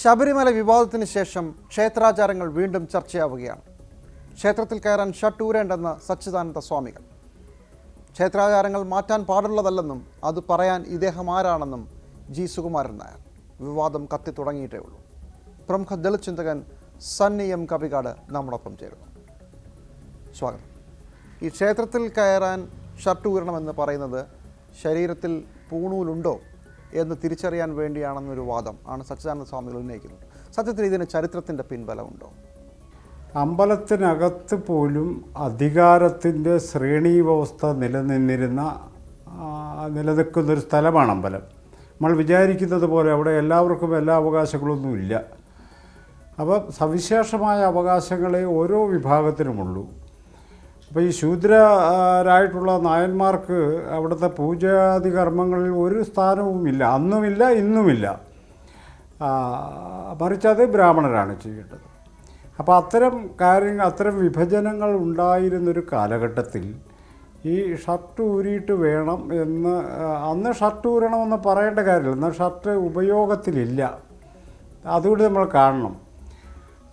ശബരിമല വിവാദത്തിന് ശേഷം ക്ഷേത്രാചാരങ്ങൾ വീണ്ടും ചർച്ചയാവുകയാണ്. ക്ഷേത്രത്തിൽ കയറാൻ ഷട്ടൂരേണ്ടെന്ന് സച്ചിദാനന്ദ സ്വാമികൾ. ക്ഷേത്രാചാരങ്ങൾ മാറ്റാൻ പാടുള്ളതല്ലെന്നും അത് പറയാൻ ഇദ്ദേഹം ആരാണെന്നും ജി സുകുമാരൻ നായർ. വിവാദം കത്തി തുടങ്ങിയിട്ടേ ഉള്ളൂ. പ്രമുഖ ദളിത് ചിന്തകൻ സണ്ണി എം കവികാട് നമ്മോടൊപ്പം ചേരുന്നു. സ്വാഗതം. ഈ ക്ഷേത്രത്തിൽ കയറാൻ ഷർട്ട് ഊരണമെന്ന് പറയുന്നത് ശരീരത്തിൽ പൂണൂലുണ്ടോ എന്ന് തിരിച്ചറിയാൻ വേണ്ടിയാണെന്നൊരു വാദം ആണ് സച്ചിദാനന്ദ സ്വാമികൾ ഉന്നയിക്കുന്നത്. സത്യത്തിൽ ഇതിന് ചരിത്രത്തിന്റെ പിൻബലമുണ്ടോ? അമ്പലത്തിനകത്ത് പോലും അധികാരത്തിന്റെ ശ്രേണീ വ്യവസ്ഥ നിലനിന്നിരുന്ന നിലനിൽക്കുന്നൊരു സ്ഥലമാണ് അമ്പലം. നമ്മൾ വിചാരിക്കുന്നത് പോലെ അവിടെ എല്ലാവർക്കും എല്ലാ അവകാശങ്ങളൊന്നുമില്ല അപ്പം സവിശേഷമായ അവകാശങ്ങളെ ഓരോ വിഭാഗത്തിനുമുള്ളൂ. അപ്പോൾ ഈ ശൂദ്രരായിട്ടുള്ള നായന്മാർക്ക് അവിടുത്തെ പൂജാതി കർമ്മങ്ങളിൽ ഒരു സ്ഥാനവുമില്ല അന്നുമില്ല ഇന്നുമില്ല. മറിച്ച് അത് ബ്രാഹ്മണരാണ് ചെയ്യേണ്ടത്. അപ്പോൾ അത്തരം കാര്യങ്ങൾ അത്തരം വിഭജനങ്ങൾ ഉണ്ടായിരുന്നൊരു കാലഘട്ടത്തിൽ ഈ ഷർട്ട് ഊരിയിട്ട് വേണം എന്ന് അന്ന് ഷർട്ട് ഊരണമെന്ന് പറയേണ്ട കാര്യമില്ല. എന്നാൽ ഷർട്ട് ഉപയോഗത്തിലില്ല. അതുകൊണ്ട് നമ്മൾ കാണണം.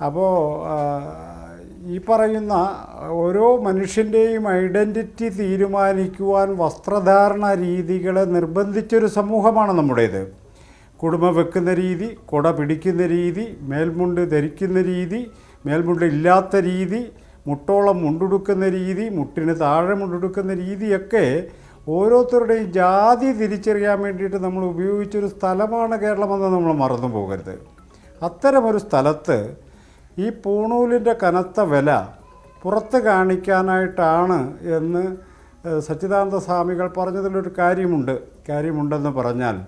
അപ്പോൾ ഈ പറയുന്ന ഓരോ മനുഷ്യന്റെയും ഐഡന്റിറ്റി തീരുമാനിക്കുവാൻ വസ്ത്രധാരണ രീതികളെ നിർബന്ധിച്ചൊരു സമൂഹമാണ് നമ്മുടേത്. കുടുംബം വെക്കുന്ന രീതി കുട പിടിക്കുന്ന രീതി മേൽമുണ്ട് ധരിക്കുന്ന രീതി മേൽമുണ്ട് ഇല്ലാത്ത രീതി മുട്ടോളം മുണ്ടുടുക്കുന്ന രീതി മുട്ടിന് താഴെ മുണ്ടുടുക്കുന്ന രീതിയൊക്കെ ഓരോരുത്തരുടെയും ജാതി തിരിച്ചറിയാൻ വേണ്ടിയിട്ട് നമ്മൾ ഉപയോഗിച്ചൊരു സ്ഥലമാണ് കേരളമെന്ന് നമ്മൾ മറന്നു പോകരുത്. അത്തരമൊരു സ്ഥലത്ത് ഈ പൂണൂലിന്റെ കനത്ത വില പുറത്ത് കാണിക്കാനായിട്ടാണ് എന്ന് സച്ചിദാനന്ദ സ്വാമികൾ പറഞ്ഞതിലൊരു കാര്യമുണ്ട്. കാര്യമുണ്ടെന്ന് പറഞ്ഞാൽ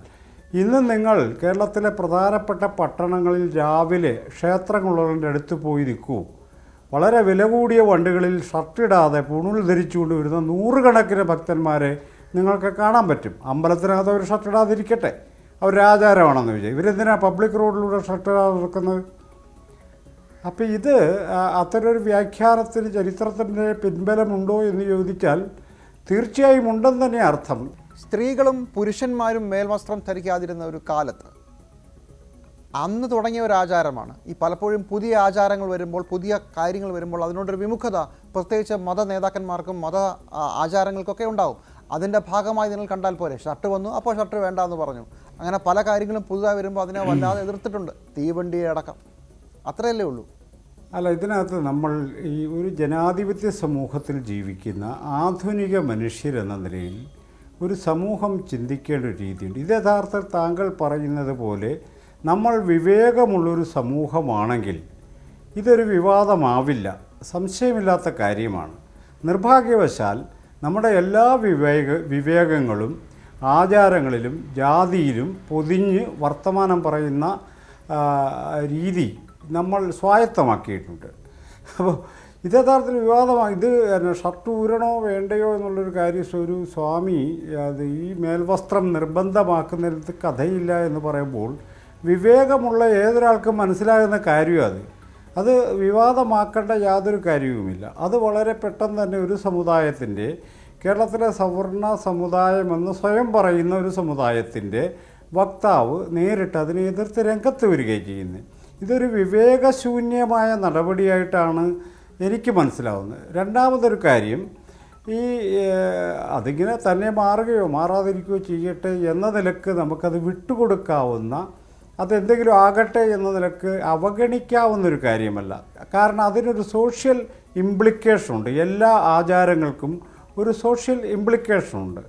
ഇന്ന് നിങ്ങൾ കേരളത്തിലെ പ്രധാനപ്പെട്ട പട്ടണങ്ങളിൽ രാവിലെ ക്ഷേത്രങ്ങളുടെ അടുത്ത് പോയി നിൽക്കൂ. വളരെ വില കൂടിയ വണ്ടികളിൽ ഷർട്ടിടാതെ പൂണൂൽ ധരിച്ചുകൊണ്ട് വരുന്ന നൂറുകണക്കിന് ഭക്തന്മാരെ നിങ്ങൾക്ക് കാണാൻ പറ്റും. അമ്പലത്തിനകത്ത് അവർ ഷർട്ടിടാതിരിക്കട്ടെ അവർ ആചാരമാണെന്ന് വിചാരിച്ചു ഇവരെന്തിനാണ് പബ്ലിക് റോഡിലൂടെ ഷർട്ടിടാതെ നിൽക്കുന്നത് അപ്പോൾ ഇത് അത്തരൊരു വ്യാഖ്യാനത്തിന് ചരിത്രത്തിന്റെ പിൻബലമുണ്ടോ എന്ന് ചോദിച്ചാൽ തീർച്ചയായും ഉണ്ടെന്ന് തന്നെ അർത്ഥം. സ്ത്രീകളും പുരുഷന്മാരും മേൽവസ്ത്രം ധരിക്കാതിരുന്ന ഒരു കാലത്ത് അന്ന് തുടങ്ങിയ ഒരു ആചാരമാണ്. ഈ പലപ്പോഴും പുതിയ ആചാരങ്ങൾ വരുമ്പോൾ പുതിയ കാര്യങ്ങൾ വരുമ്പോൾ അതിനോടൊരു വിമുഖത പ്രത്യേകിച്ച് മത നേതാക്കന്മാർക്കും മത ആചാരങ്ങൾക്കൊക്കെ ഉണ്ടാവും. അതിന്റെ ഭാഗമായി നിങ്ങൾ കണ്ടാൽ പോലെ ഷർട്ട് വന്നു അപ്പോൾ ഷർട്ട് വേണ്ട എന്ന് പറഞ്ഞു. അങ്ങനെ പല കാര്യങ്ങളും പുതുതായി വരുമ്പോൾ അതിനെ വല്ലാതെ എതിർത്തിട്ടുണ്ട്. തീവണ്ടിയെ അടക്കം അത്രയല്ലേ ഉള്ളൂ. അല്ല ഇതിനകത്ത് നമ്മൾ ഈ ഒരു ജനാധിപത്യ സമൂഹത്തിൽ ജീവിക്കുന്ന ആധുനിക മനുഷ്യരെന്ന നിലയിൽ ഒരു സമൂഹം ചിന്തിക്കേണ്ട ഒരു രീതിയുണ്ട്. ഇത് യഥാർത്ഥത്തിൽ താങ്കൾ പറയുന്നത് പോലെ നമ്മൾ വിവേകമുള്ളൊരു സമൂഹമാണെങ്കിൽ ഇതൊരു വിവാദമാവില്ല സംശയമില്ലാത്ത കാര്യമാണ്. നിർഭാഗ്യവശാൽ നമ്മുടെ എല്ലാ വിവേക വിവേകങ്ങളും ആചാരങ്ങളിലും ജാതിയിലും പൊതിഞ്ഞ് വർത്തമാനം പറയുന്ന രീതി നമ്മൾ സ്വായത്തമാക്കിയിട്ടുണ്ട്. അപ്പോൾ ഇത് യഥാർത്ഥത്തിൽ വിവാദമാണ് ഇത് ഷർട്ട് ഊരണോ വേണ്ടയോ എന്നുള്ളൊരു കാര്യം ഒരു സ്വാമി അത് ഈ മേൽവസ്ത്രം നിർബന്ധമാക്കുന്നിടത്ത് കഥയില്ല എന്ന് പറയുമ്പോൾ വിവേകമുള്ള ഏതൊരാൾക്കും മനസ്സിലാകുന്ന കാര്യം അത്. അത് വിവാദമാക്കേണ്ട യാതൊരു കാര്യവുമില്ല. അത് വളരെ പെട്ടെന്ന് തന്നെ ഒരു സമുദായത്തിന്റെ കേരളത്തിലെ സവർണ സമുദായമെന്ന് സ്വയം പറയുന്ന ഒരു സമുദായത്തിന്റെ വക്താവ് നേരിട്ട് അതിനെ എതിർത്ത് രംഗത്ത് വരികയും ചെയ്യുന്നത് ഇതൊരു വിവേകശൂന്യമായ നടപടിയായിട്ടാണ് എനിക്ക് മനസ്സിലാവുന്നത്. രണ്ടാമതൊരു കാര്യം ഈ അതിങ്ങനെ തന്നെ മാറുകയോ മാറാതിരിക്കുകയോ ചെയ്യട്ടെ എന്ന നിലയ്ക്ക് നമുക്കത് വിട്ടുകൊടുക്കാവുന്ന അതെന്തെങ്കിലും ആകട്ടെ എന്ന നിലയ്ക്ക് അവഗണിക്കാവുന്നൊരു കാര്യമല്ല. കാരണം അതിനൊരു സോഷ്യൽ ഇംപ്ലിക്കേഷൻ ഉണ്ട് എല്ലാ ആചാരങ്ങൾക്കും ഒരു സോഷ്യൽ ഇംപ്ലിക്കേഷൻ ഉണ്ട്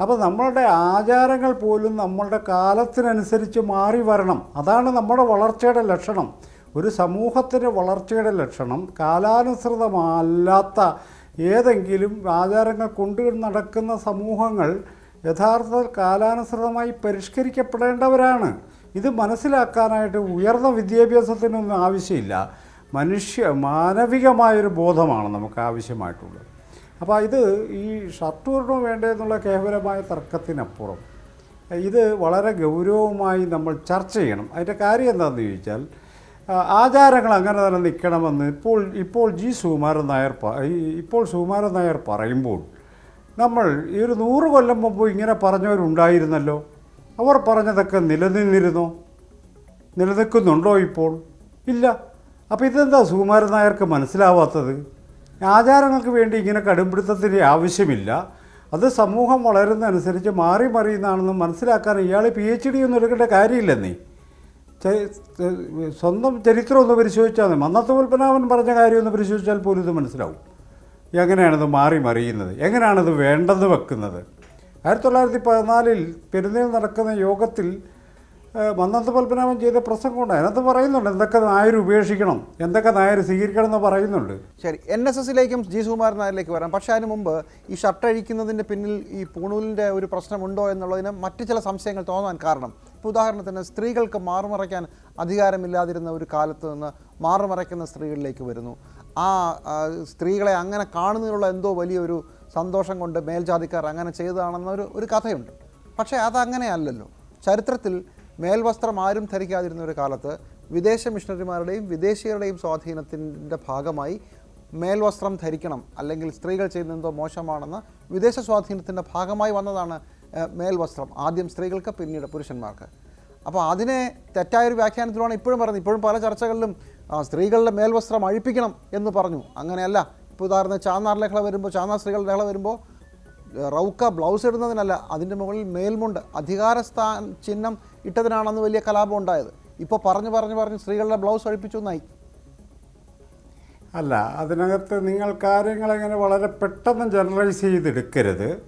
അപ്പോൾ നമ്മളുടെ ആചാരങ്ങൾ പോലും നമ്മളുടെ കാലത്തിനനുസരിച്ച് മാറി വരണം. അതാണ് നമ്മുടെ വളർച്ചയുടെ ലക്ഷണം. ഒരു സമൂഹത്തിന്റെ വളർച്ചയുടെ ലക്ഷണം കാലാനുസൃതമല്ലാത്ത ഏതെങ്കിലും ആചാരങ്ങൾ കൊണ്ടു നടക്കുന്ന സമൂഹങ്ങൾ യഥാർത്ഥത്തിൽ കാലാനുസൃതമായി പരിഷ്കരിക്കപ്പെടേണ്ടവരാണ്. ഇത് മനസ്സിലാക്കാനായിട്ട് ഉയർന്ന വിദ്യാഭ്യാസത്തിനൊന്നും ആവശ്യമില്ല. മനുഷ്യ മാനവികമായൊരു ബോധമാണ് നമുക്ക് ആവശ്യമായിട്ടുള്ളത്. അപ്പോൾ ഇത് ഈ ഷർട്ട് വേണ്ടതെന്നുള്ള കേവലമായ തർക്കത്തിനപ്പുറം ഇത് വളരെ ഗൗരവമായി നമ്മൾ ചർച്ച ചെയ്യണം. അതിന്റെ കാര്യം എന്താണെന്ന് ചോദിച്ചാൽ ആചാരങ്ങൾ അങ്ങനെ തന്നെ നിൽക്കണമെന്ന് ഇപ്പോൾ ഇപ്പോൾ ജി സുകുമാരൻ നായർ ഇപ്പോൾ സുകുമാരൻ നായർ പറയുമ്പോൾ നമ്മൾ ഈ ഒരു നൂറ് കൊല്ലം മുമ്പ് ഇങ്ങനെ പറഞ്ഞവരുണ്ടായിരുന്നല്ലോ. അവർ പറഞ്ഞതൊക്കെ നിലനിന്നിരുന്നോ? നിലനിൽക്കുന്നുണ്ടോ ഇപ്പോൾ? ഇല്ല. അപ്പോൾ ഇതെന്താ സുകുമാരൻ നായർക്ക് മനസ്സിലാവാത്തത്? ആചാരങ്ങൾക്ക് വേണ്ടി ഇങ്ങനെ കടുംപിടുത്തത്തിന്റെ ആവശ്യമില്ല. അത് സമൂഹം വളരുന്നതനുസരിച്ച് മാറി മറിയുന്നതാണെന്ന് മനസ്സിലാക്കാൻ ഇയാൾ പി എച്ച് ഡി ഒന്നും എടുക്കേണ്ട കാര്യമില്ലെന്നേ. സ്വന്തം ചരിത്രം ഒന്ന് പരിശോധിച്ചാൽ മതി. മന്നത്ത് പത്മനാഭൻ പറഞ്ഞ കാര്യം ഒന്ന് പരിശോധിച്ചാൽ പോലും ഇത് മനസ്സിലാവും. എങ്ങനെയാണിത് മാറി മറിയുന്നത്? എങ്ങനെയാണിത് വേണ്ടെന്ന് വെക്കുന്നത്? ആയിരത്തി തൊള്ളായിരത്തി പതിനാലിൽ പെരുന്നേൽ നടക്കുന്ന യോഗത്തിൽ മന്നത്ത് പത്മനാഭൻ ചെയ്ത പ്രസംഗം ഉണ്ട് അതിനകത്ത് പറയുന്നുണ്ട് എന്തൊക്കെ നായർ ഉപേക്ഷിക്കണം എന്തൊക്കെ നായർ സ്വീകരിക്കണം എന്ന് പറയുന്നുണ്ട്. ശരി എൻ എസ് എസിലേക്കും ജി സുകുമാരൻ നായരിലേക്ക് വരാം. പക്ഷേ അതിന് മുമ്പ് ഈ ഷർട്ട് അഴിക്കുന്നതിന്റെ പിന്നിൽ ഈ പൂണൂലിന്റെ ഒരു പ്രശ്നമുണ്ടോ എന്നുള്ളതിന് മറ്റു ചില സംശയങ്ങൾ തോന്നാൻ കാരണം. ഇപ്പോൾ ഉദാഹരണത്തിന് സ്ത്രീകൾക്ക് മാറുമറയ്ക്കാൻ അധികാരമില്ലാതിരുന്ന ഒരു കാലത്ത് നിന്ന് മാറുമറയ്ക്കുന്ന സ്ത്രീകളിലേക്ക് വരുന്നു. ആ, സ്ത്രീകളെ അങ്ങനെ കാണുന്നതിനുള്ള എന്തോ വലിയൊരു സന്തോഷം കൊണ്ട് മേൽജാതിക്കാർ അങ്ങനെ ചെയ്തതാണെന്നൊരു ഒരു കഥയുണ്ട്. പക്ഷേ അതങ്ങനെയല്ലല്ലോ. ചരിത്രത്തിൽ മേൽവസ്ത്രം ആരും ധരിക്കാതിരുന്ന ഒരു കാലത്ത് വിദേശ മിഷണറിമാരുടെയും വിദേശികളുടെയും സ്വാധീനത്തിന്റെ ഭാഗമായി മേൽവസ്ത്രം ധരിക്കണം അല്ലെങ്കിൽ സ്ത്രീകൾ ചെയ്യുന്നതോ മോശമാണെന്ന് വിദേശ സ്വാധീനത്തിന്റെ ഭാഗമായി വന്നതാണ് മേൽവസ്ത്രം. ആദ്യം സ്ത്രീകൾക്ക് പിന്നീട് പുരുഷന്മാർക്ക്. അപ്പോൾ അതിനെ തെറ്റായൊരു വ്യാഖ്യാനത്തിലാണ് ഇപ്പോഴും പറയുന്നത്. ഇപ്പോഴും പല ചർച്ചകളിലും സ്ത്രീകളുടെ മേൽവസ്ത്രം അഴിപ്പിക്കണം എന്ന് പറഞ്ഞു. അങ്ങനെയല്ല. ഇപ്പോൾ ഉദാഹരണം ചാന്നാർ ലഹള വരുമ്പോൾ ചാന്നാർ സ്ത്രീകളുടെ ലഹള വരുമ്പോൾ റൗക്ക ബ്ലൗസ് ഇടുന്നതിനല്ല അതിന്റെ മുകളിൽ മേൽമുണ്ട്. അധികാരസ്ഥാൻ ചിഹ്നം ഇട്ടതിനാണെന്ന് വലിയ കലാപം ഉണ്ടായത്. ഇപ്പോൾ പറഞ്ഞു പറഞ്ഞു പറഞ്ഞ് സ്ത്രീകളുടെ ബ്ലൗസ് അഴിപ്പിച്ചു എന്നായി. അല്ല അതിനകത്ത് നിങ്ങൾ കാര്യങ്ങളെങ്ങനെ വളരെ പെട്ടെന്ന് ജനറലൈസ് ചെയ്തെടുക്കരുത്.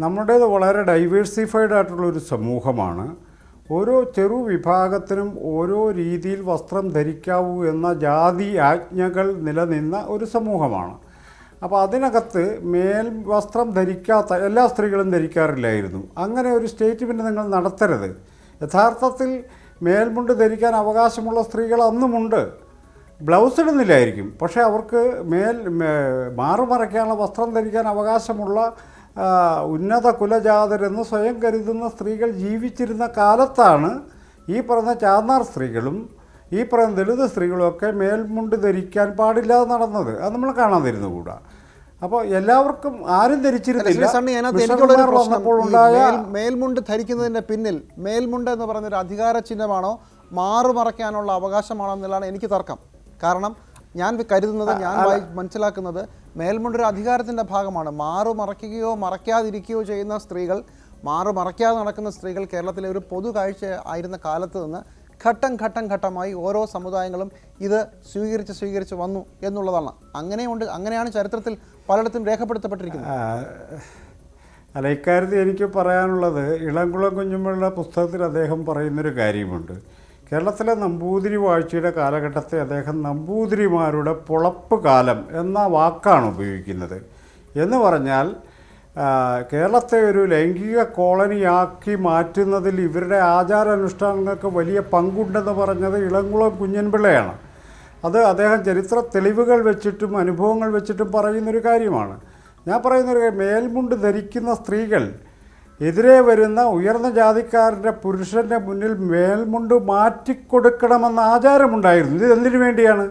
നമ്മുടേത് വളരെ ഡൈവേഴ്സിഫൈഡ് ആയിട്ടുള്ള ഒരു സമൂഹമാണ്. ഓരോ ചെറു വിഭാഗത്തിനും ഓരോ രീതിയിൽ വസ്ത്രം ധരിക്കാവൂ എന്ന ജാതി ആജ്ഞകൾ നിലനിന്ന ഒരു സമൂഹമാണ്. അപ്പോൾ അതിനകത്ത് മേൽ വസ്ത്രം ധരിക്കാത്ത എല്ലാ സ്ത്രീകളും ധരിക്കാറില്ലായിരുന്നു. അങ്ങനെ ഒരു സ്റ്റേറ്റ്മെന്റ് നിങ്ങൾ നടത്തരുത്. യഥാർത്ഥത്തിൽ മേൽമുണ്ട് ധരിക്കാൻ അവകാശമുള്ള സ്ത്രീകൾ അന്നുമുണ്ട്. ബ്ലൗസ് ഇടുന്നില്ലായിരിക്കും. പക്ഷേ അവർക്ക് മേൽ മാറുമറയ്ക്കാനുള്ള വസ്ത്രം ധരിക്കാൻ അവകാശമുള്ള ഉന്നത കുലജാതരെന്ന് സ്വയം കരുതുന്ന സ്ത്രീകൾ ജീവിച്ചിരുന്ന കാലത്താണ് ഈ പറഞ്ഞ ചാന്നാർ സ്ത്രീകളും ഈ പറയുന്ന ദളിത് സ്ത്രീകളും ഒക്കെ മേൽമുണ്ട് ധരിക്കാൻ പാടില്ലാതെ നടന്നത്. അത് നമ്മൾ കാണാതിരുന്നു കൂടാ അപ്പോൾ എല്ലാവർക്കും ആരും ധരിച്ചിരുന്നില്ല. മേൽമുണ്ട് ധരിക്കുന്നതിന്റെ പിന്നിൽ മേൽമുണ്ട് എന്ന് പറയുന്ന ഒരു അധികാര ചിഹ്നമാണോ മാറുമറയ്ക്കാനുള്ള അവകാശമാണോ എന്നുള്ളതാണ് എനിക്ക് തർക്കം. കാരണം ഞാൻ കരുതുന്നത് ഞാൻ വായി- മനസ്സിലാക്കുന്നത് മേൽമുണ്ട് ഒരു അധികാരത്തിന്റെ ഭാഗമാണ്. മാറു മറയ്ക്കുകയോ മറയ്ക്കാതിരിക്കുകയോ ചെയ്യുന്ന സ്ത്രീകൾ മാറു മറയ്ക്കാതെ നടക്കുന്ന സ്ത്രീകൾ കേരളത്തിലെ ഒരു പൊതു കാഴ്ച ആയിരുന്ന കാലത്ത് നിന്ന് ഘട്ടം ഘട്ടം ഘട്ടമായി ഓരോ സമുദായങ്ങളും ഇത് സ്വീകരിച്ച് സ്വീകരിച്ച് വന്നു എന്നുള്ളതാണ്. അങ്ങനെയുണ്ട് അങ്ങനെയാണ് ചരിത്രത്തിൽ പലയിടത്തും രേഖപ്പെടുത്തപ്പെട്ടിരിക്കുന്നത്. അല്ല ഇക്കാര്യത്തിൽ എനിക്ക് പറയാനുള്ളത് ഇളംകുളം കുഞ്ഞുമ്പിള്ള പുസ്തകത്തിൽ അദ്ദേഹം പറയുന്നൊരു കാര്യമുണ്ട്. കേരളത്തിലെ നമ്പൂതിരി വാഴ്ചയുടെ കാലഘട്ടത്തെ അദ്ദേഹം നമ്പൂതിരിമാരുടെ പുളപ്പ് കാലം എന്ന വാക്കാണ് ഉപയോഗിക്കുന്നത്. എന്ന് പറഞ്ഞാൽ കേരളത്തെ ഒരു ലൈംഗിക കോളനിയാക്കി മാറ്റുന്നതിൽ ഇവരുടെ ആചാരാനുഷ്ഠാനങ്ങൾക്ക് വലിയ പങ്കുണ്ടെന്ന് പറഞ്ഞത് ഇളംകുളം കുഞ്ഞൻപിള്ളയാണ്. അത് അദ്ദേഹം ചരിത്ര തെളിവുകൾ വെച്ചിട്ടും അനുഭവങ്ങൾ വെച്ചിട്ടും പറയുന്നൊരു കാര്യമാണ്. ഞാൻ പറയുന്നൊരു മേൽമുണ്ട് ധരിക്കുന്ന സ്ത്രീകൾ എതിരെ വരുന്ന ഉയർന്ന ജാതിക്കാരന്റെ പുരുഷന്റെ മുന്നിൽ മേൽമുണ്ട് മാറ്റിക്കൊടുക്കണമെന്ന ആചാരമുണ്ടായിരുന്നു. ഇത് എന്തിനു വേണ്ടിയാണ്?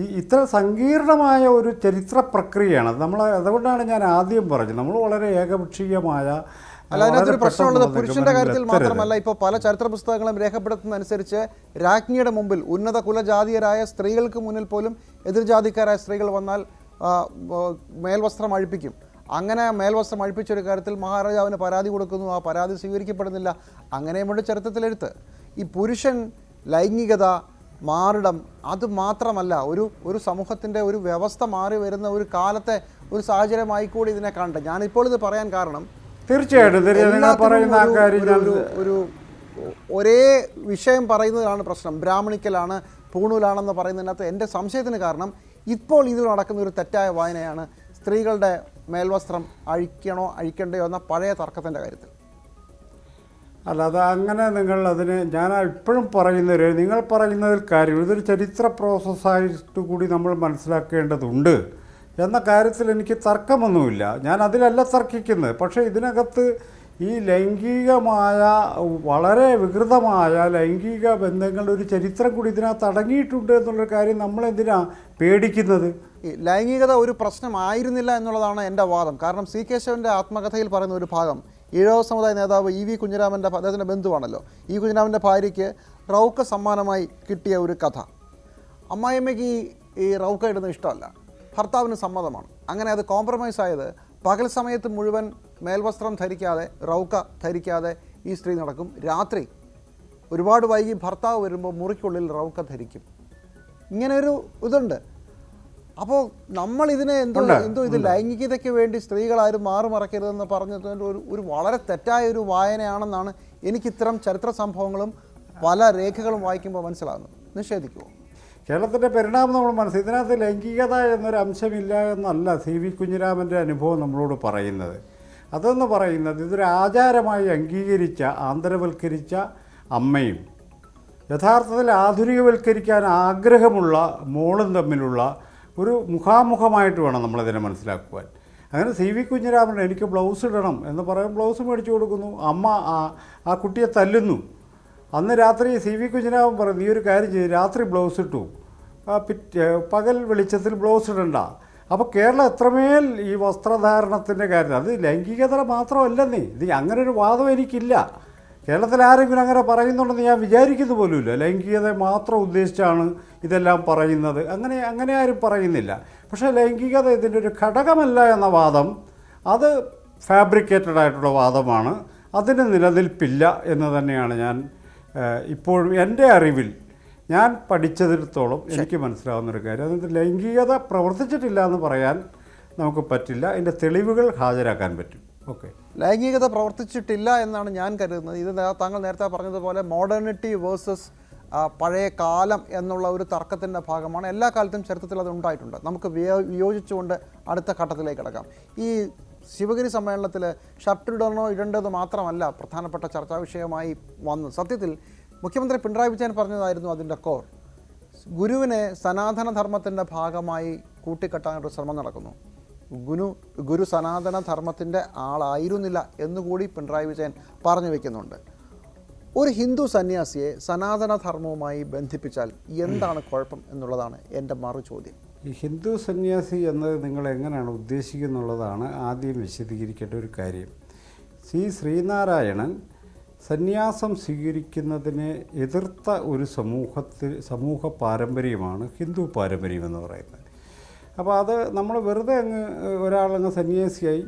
ഈ ഇത്ര സങ്കീർണമായ ഒരു ചരിത്ര പ്രക്രിയയാണ്. നമ്മൾ അതുകൊണ്ടാണ് ഞാൻ ആദ്യം പറഞ്ഞത്. നമ്മൾ വളരെ ഏകപക്ഷീയമായ അല്ല അതിനകത്തൊരു പ്രശ്നമുള്ളത് പുരുഷന്റെ കാര്യത്തിൽ മാത്രമല്ല ഇപ്പോൾ പല ചരിത്ര പുസ്തകങ്ങളും രേഖപ്പെടുത്തുന്നതനുസരിച്ച് രാജ്ഞിയുടെ മുമ്പിൽ ഉന്നത കുലജാതീയരായ സ്ത്രീകൾക്ക് മുന്നിൽ പോലും എതിർജാതിക്കാരായ സ്ത്രീകൾ വന്നാൽ മേൽവസ്ത്രം അഴിപ്പിക്കും. അങ്ങനെ മേൽവസ്ത്രം അഴിപ്പിച്ച ഒരു കാര്യത്തിൽ മഹാരാജാവിന് പരാതി കൊടുക്കുന്നു. ആ പരാതി സ്വീകരിക്കപ്പെടുന്നില്ല. അങ്ങനെയുമുണ്ട് ചരിത്രത്തിലെഴുത്ത്. ഈ പുരുഷൻ ലൈംഗികത മാറിടം. അത് മാത്രമല്ല ഒരു ഒരു സമൂഹത്തിന്റെ ഒരു വ്യവസ്ഥ മാറി വരുന്ന ഒരു കാലത്തെ ഒരു സാഹചര്യമായി കൂടി ഇതിനെ കാണട്ടെ ഞാനിപ്പോൾ ഇത് പറയാൻ കാരണം തീർച്ചയായിട്ടും ഒരു- ഒരു- വിഷയം പറയുന്നതാണ് പ്രശ്നം. ബ്രാഹ്മണിക്കലാണ് പൂണൂലാണെന്ന് പറയുന്നതിനകത്ത് എന്റെ സംശയത്തിന് കാരണം ഇപ്പോൾ ഇതിൽ നടക്കുന്ന ഒരു തെറ്റായ വായനയാണ് സ്ത്രീകളുടെ മേൽവസ്ത്രം അഴിക്കണോ അഴിക്കണ്ടയോ എന്ന പഴയ തർക്കത്തിന്റെ കാര്യത്തിൽ. അല്ല അത് അങ്ങനെ നിങ്ങൾ അതിന് ഞാൻ ഇപ്പോഴും പറയുന്നൊരു നിങ്ങൾ പറയുന്നതിൽ കാര്യം ഇതൊരു ചരിത്ര പ്രോസസ്സായിട്ട് കൂടി നമ്മൾ മനസ്സിലാക്കേണ്ടതുണ്ട് എന്ന കാര്യത്തിൽ എനിക്ക് തർക്കമൊന്നുമില്ല. ഞാൻ അതിലല്ല തർക്കിക്കുന്നത്. പക്ഷേ ഇതിനകത്ത് ഈ ലൈംഗികമായ വളരെ വികൃതമായ ലൈംഗിക ബന്ധങ്ങളുടെ ഒരു ചരിത്രം കൂടി ഇതിനകത്ത് അടങ്ങിയിട്ടുണ്ട് എന്നുള്ളൊരു കാര്യം നമ്മളെന്തിനാ പേടിക്കുന്നത്? ലൈംഗികത ഒരു പ്രശ്നമായിരുന്നില്ല എന്നുള്ളതാണ് എന്റെ വാദം. കാരണം സി കേശവന്റെ ആത്മകഥയിൽ പറയുന്ന ഒരു ഭാഗം ഈഴവ സമുദായ നേതാവ് ഇ വി കുഞ്ഞിരാമന്റെ അദ്ദേഹത്തിന്റെ ബന്ധുവാണല്ലോ. ഈ കുഞ്ഞിരാമന്റെ ഭാര്യയ്ക്ക് റൗക്ക സമ്മാനമായി കിട്ടിയ ഒരു കഥ. അമ്മായിയമ്മയ്ക്ക് ഈ ഈ റൗക്ക ഇടുന്നത് ഇഷ്ടമല്ല. ഭർത്താവിന് സമ്മതമാണ്. അങ്ങനെ അത് കോംപ്രമൈസ് ആയത് പകൽ സമയത്ത് മുഴുവൻ മേൽവസ്ത്രം ധരിക്കാതെ റൗക്ക ധരിക്കാതെ ഈ സ്ത്രീ നടക്കും. രാത്രി ഒരുപാട് വൈകി ഭർത്താവ് വരുമ്പോൾ മുറിക്കുള്ളിൽ റൗക്ക ധരിക്കും. ഇങ്ങനെ ഒരു ഇതുണ്ട്. അപ്പോൾ നമ്മൾ ഇതിനെ എന്തോ എന്തോ ഇത് ലൈംഗികതയ്ക്ക് വേണ്ടി സ്ത്രീകളാരും മാറുമറക്കരുതെന്ന് പറഞ്ഞതിന്റെ ഒരു ഒരു വളരെ തെറ്റായ ഒരു വായനയാണെന്നാണ് എനിക്ക് ഇത്തരം ചരിത്ര സംഭവങ്ങളും പല രേഖകളും വായിക്കുമ്പോൾ മനസ്സിലാകുന്നത്. നിഷേധിക്കുമോ കേരളത്തിന്റെ പരിണാമം നമ്മൾ മനസ്സിൽ ഇതിനകത്ത് ലൈംഗികത എന്നൊരു അംശമില്ല എന്നല്ല സി വി കുഞ്ഞിരാമന്റെ അനുഭവം നമ്മളോട് പറയുന്നത്. അതെന്ന് പറയുന്നത് ഇതൊരു ആചാരമായി അംഗീകരിച്ച ആന്തരവൽക്കരിച്ച അമ്മയും യഥാർത്ഥത്തിൽ ആധുനികവൽക്കരിക്കാൻ ആഗ്രഹമുള്ള മോളും തമ്മിലുള്ള ഒരു മുഖാമുഖമായിട്ട് വേണം നമ്മളതിനെ മനസ്സിലാക്കുവാൻ. അങ്ങനെ സി വി കുഞ്ഞിരാമൻ എനിക്ക് ബ്ലൗസ് ഇടണം എന്ന് പറയും ബ്ലൗസ് മേടിച്ചു കൊടുക്കുന്നു. അമ്മ ആ ആ കുട്ടിയെ തല്ലുന്നു. അന്ന് രാത്രി സി വി കുഞ്ഞിരാമൻ പറയും നീ ഒരു കാര്യം ചെയ്ത് രാത്രി ബ്ലൗസ് ഇട്ടു. പിറ്റേ പകൽ വെളിച്ചത്തിൽ ബ്ലൗസ് ഇടണ്ട. അപ്പോൾ കേരളം എത്രമേൽ ഈ വസ്ത്രധാരണത്തിന്റെ കാര്യം അത് ലൈംഗികത മാത്രമല്ലെന്നേ ഇത് അങ്ങനെ ഒരു വാദം എനിക്കില്ല. കേരളത്തിൽ ആരെങ്കിലും അങ്ങനെ പറയുന്നുണ്ടെന്ന് ഞാൻ വിചാരിക്കുന്നത് പോലുമില്ല. ലൈംഗികത മാത്രം ഉദ്ദേശിച്ചാണ് ഇതെല്ലാം പറയുന്നത്. അങ്ങനെ അങ്ങനെ ആരും പറയുന്നില്ല. പക്ഷേ ലൈംഗികത ഇതിന്റെ ഒരു ഘടകമല്ല എന്ന വാദം അത് ഫാബ്രിക്കേറ്റഡ് ആയിട്ടുള്ള വാദമാണ്. അതിന് നിലനിൽപ്പില്ല എന്ന് തന്നെയാണ് ഞാൻ ഇപ്പോഴും എന്റെ അറിവിൽ ഞാൻ പഠിച്ചതിടത്തോളം എനിക്ക് മനസ്സിലാവുന്ന ഒരു കാര്യം. അതായത് ലൈംഗികത പ്രവർത്തിച്ചിട്ടില്ല എന്ന് പറയാൻ നമുക്ക് പറ്റില്ല. അതിന്റെ തെളിവുകൾ ഹാജരാക്കാൻ പറ്റും. ഓക്കെ. ലൈംഗികത പ്രവർത്തിച്ചിട്ടില്ല എന്നാണ് ഞാൻ കരുതുന്നത്. ഇത് താങ്കൾ നേരത്തെ പറഞ്ഞതുപോലെ മോഡേണിറ്റി വേഴ്സസ് പഴയ കാലം എന്നുള്ള ഒരു തർക്കത്തിന്റെ ഭാഗമാണ്. എല്ലാ കാലത്തും ചരിത്രത്തിൽ അത് ഉണ്ടായിട്ടുണ്ട്. നമുക്ക് വിയോ- വിയോജിച്ചുകൊണ്ട് അടുത്ത ഘട്ടത്തിലേക്ക് കിടക്കാം. ഈ ശിവഗിരി സമ്മേളനത്തിൽ ഷർട്ട് ഇടണോ ഇടേണ്ടത് മാത്രമല്ല പ്രധാനപ്പെട്ട ചർച്ചാ വിഷയമായി വന്നു. സത്യത്തിൽ മുഖ്യമന്ത്രി പിണറായി വിജയൻ പറഞ്ഞതായിരുന്നു അതിന്റെ കോർ. ഗുരുവിനെ സനാതനധർമ്മത്തിന്റെ ഭാഗമായി കൂട്ടിക്കെട്ടാനൊരു ശ്രമം നടക്കുന്നു. ഗുരു ഗുരു സനാതന ധർമ്മത്തിന്റെ ആളായിരുന്നില്ല എന്നുകൂടി പിണറായി വിജയൻ പറഞ്ഞു വെക്കുന്നുണ്ട്. ഒരു ഹിന്ദു സന്യാസിയെ സനാതന ധർമ്മവുമായി ബന്ധിപ്പിച്ചാൽ എന്താണ് കുഴപ്പം എന്നുള്ളതാണ് എന്റെ മറു ചോദ്യം. ഈ ഹിന്ദു സന്യാസി എന്നത് നിങ്ങൾ എങ്ങനെയാണ് ഉദ്ദേശിക്കുന്നുള്ളതാണ് ആദ്യം വിശദീകരിക്കേണ്ട ഒരു കാര്യം. ശ്രീ ശ്രീനാരായണൻ സന്യാസം സ്വീകരിക്കുന്നതിനെ എതിർത്ത ഒരു സമൂഹത്തിൽ സമൂഹ പാരമ്പര്യമാണ് ഹിന്ദു പാരമ്പര്യം എന്ന് പറയുന്നത്. അപ്പോൾ അത് നമ്മൾ വെറുതെ അങ്ങ് ഒരാളങ്ങ് സന്യാസിയായി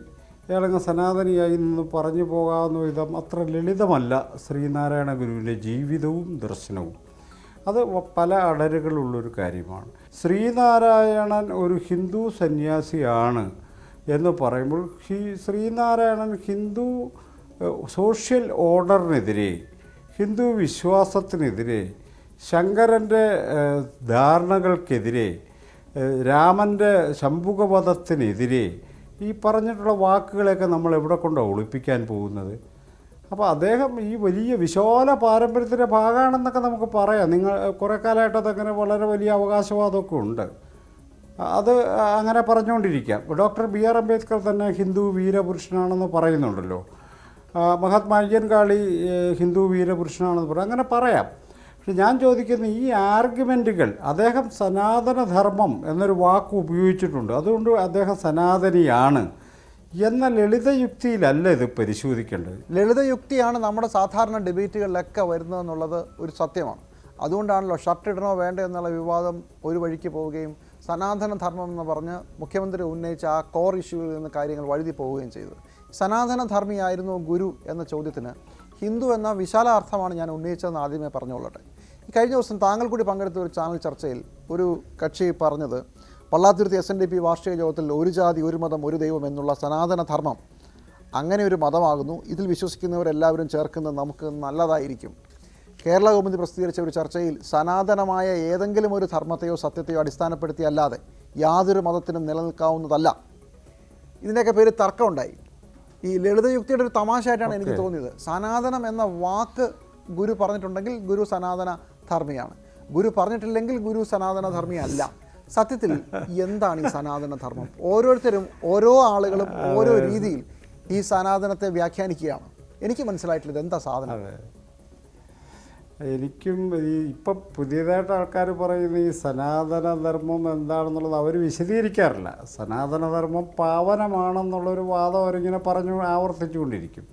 അയാളങ്ങ് സനാതനിയായി നിന്ന് പറഞ്ഞു പോകാവുന്ന വിധം അത്ര ലളിതമല്ല ശ്രീനാരായണ ഗുരുവിന്റെ ജീവിതവും ദർശനവും. അത് പല അടരുകളുള്ളൊരു കാര്യമാണ്. ശ്രീനാരായണൻ ഒരു ഹിന്ദു സന്യാസിയാണ് എന്ന് പറയുമ്പോൾ ശ്രീനാരായണൻ ഹിന്ദു സോഷ്യൽ ഓർഡറിനെതിരെ ഹിന്ദു വിശ്വാസത്തിനെതിരെ ശങ്കരന്റെ ധാരണകൾക്കെതിരെ രാമന്റെ ശംഭുകവധത്തിനെതിരെ ഈ പറഞ്ഞിട്ടുള്ള വാക്കുകളെയൊക്കെ നമ്മൾ എവിടെ കൊണ്ടോ ഒളിപ്പിക്കാൻ പോകുന്നത്? അപ്പോൾ അദ്ദേഹം ഈ വലിയ വിശാല പാരമ്പര്യത്തിന്റെ ഭാഗമാണെന്നൊക്കെ നമുക്ക് പറയാം. നിങ്ങൾ കുറേ കാലമായിട്ട് അതങ്ങനെ വളരെ വലിയ അവകാശവാദമൊക്കെ ഉണ്ട്. അത് അങ്ങനെ പറഞ്ഞുകൊണ്ടിരിക്കാം. ഡോക്ടർ ബി ആർ അംബേദ്കർ തന്നെ ഹിന്ദു വീരപുരുഷനാണെന്ന് പറയുന്നുണ്ടല്ലോ. മഹാത്മാ അയ്യൻകാളി ഹിന്ദു വീരപുരുഷനാണെന്ന് പറയാം അങ്ങനെ പറയാം. പക്ഷെ ഞാൻ ചോദിക്കുന്ന ഈ ആർഗ്യുമെന്റുകൾ അദ്ദേഹം സനാതനധർമ്മം എന്നൊരു വാക്ക് ഉപയോഗിച്ചിട്ടുണ്ട്. അതുകൊണ്ട് അദ്ദേഹം സനാതനിയാണ്. എന്ന ലളിതയുക്തിയിലല്ല ഇത് പരിശോധിക്കേണ്ടത്. ലളിതയുക്തിയാണ് നമ്മുടെ സാധാരണ ഡിബേറ്റുകളിലൊക്കെ വരുന്നതെന്നുള്ളത് ഒരു സത്യമാണ്. അതുകൊണ്ടാണല്ലോ ഷർട്ട് ഇടണോ വേണ്ട എന്നുള്ള വിവാദം ഒരു വഴിക്ക് പോവുകയും സനാതന ധർമ്മം എന്ന് പറഞ്ഞ് മുഖ്യമന്ത്രി ഉന്നയിച്ച ആ കോർ ഇഷ്യൂവിൽ നിന്ന് കാര്യങ്ങൾ വഴുതി പോവുകയും ചെയ്തത്. സനാതന ധർമ്മിയായിരുന്നു ഗുരു എന്ന ചോദ്യത്തിന് ഹിന്ദു എന്ന വിശാല അർത്ഥമാണ് ഞാൻ ഉന്നയിച്ചതെന്ന് ആദ്യമേ പറഞ്ഞുകൊള്ളട്ടെ. കഴിഞ്ഞ ദിവസം താങ്കൾ കൂടി പങ്കെടുത്ത ഒരു ചാനൽ ചർച്ചയിൽ ഒരു കക്ഷി പറഞ്ഞത് Pallathuruthy S N D P വാർഷിക യോഗത്തിൽ ഒരു ജാതി ഒരു മതം ഒരു ദൈവം എന്നുള്ള സനാതന ധർമ്മം അങ്ങനെ ഒരു മതമാകുന്നു. ഇതിൽ വിശ്വസിക്കുന്നവരെല്ലാവരും ചേർക്കുന്നത് നമുക്ക് നല്ലതായിരിക്കും. കേരള കൗമുദി പ്രസിദ്ധീകരിച്ച ഒരു ചർച്ചയിൽ സനാതനമായ ഏതെങ്കിലും ഒരു ധർമ്മത്തെയോ സത്യത്തെയോ അടിസ്ഥാനപ്പെടുത്തി അല്ലാതെ യാതൊരു മതത്തിനും നിലനിൽക്കാവുന്നതല്ല. ഇതിന്റെയൊക്കെ പേര് തർക്കമുണ്ടായി. ഈ ലളിതയുക്തിയുടെ ഒരു തമാശയായിട്ടാണ് എനിക്ക് തോന്നിയത്. സനാതനം എന്ന വാക്ക് ഗുരു പറഞ്ഞിട്ടുണ്ടെങ്കിൽ ഗുരു സനാതന ധർമ്മിയാണ്. ഗുരു പറഞ്ഞിട്ടില്ലെങ്കിൽ ഗുരു സനാതന ധർമ്മിയല്ല സത്യത്തിൽ എന്താണ് ഈ സനാതന ധർമ്മം ഓരോരുത്തരും ഓരോ ആളുകളും ഓരോ രീതിയിൽ ഈ സനാതനത്തെ വ്യാഖ്യാനിക്കുകയാണ്. എനിക്ക് മനസ്സിലായിട്ടുള്ളത് എന്താ സാധനം? എനിക്കും ഈ ഇപ്പം പുതിയതായിട്ട് ആൾക്കാർ പറയുന്ന ഈ സനാതന ധർമ്മം എന്താണെന്നുള്ളത് അവർ വിശദീകരിക്കാറില്ല. സനാതന ധർമ്മം പാവനമാണെന്നുള്ളൊരു വാദം അവരിങ്ങനെ പറഞ്ഞു ആവർത്തിച്ചുകൊണ്ടിരിക്കും.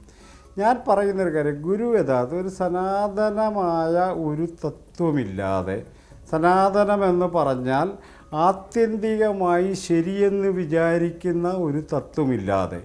ഞാൻ പറയുന്നൊരു കാര്യം. ഗുരു യഥാർത്ഥ ഒരു സനാതനമായ ഒരു തത്വമില്ലാതെ സനാതനമെന്ന് പറഞ്ഞാൽ ആത്യന്തികമായി ശരിയെന്ന് വിചാരിക്കുന്ന ഒരു തത്വമില്ലാതെ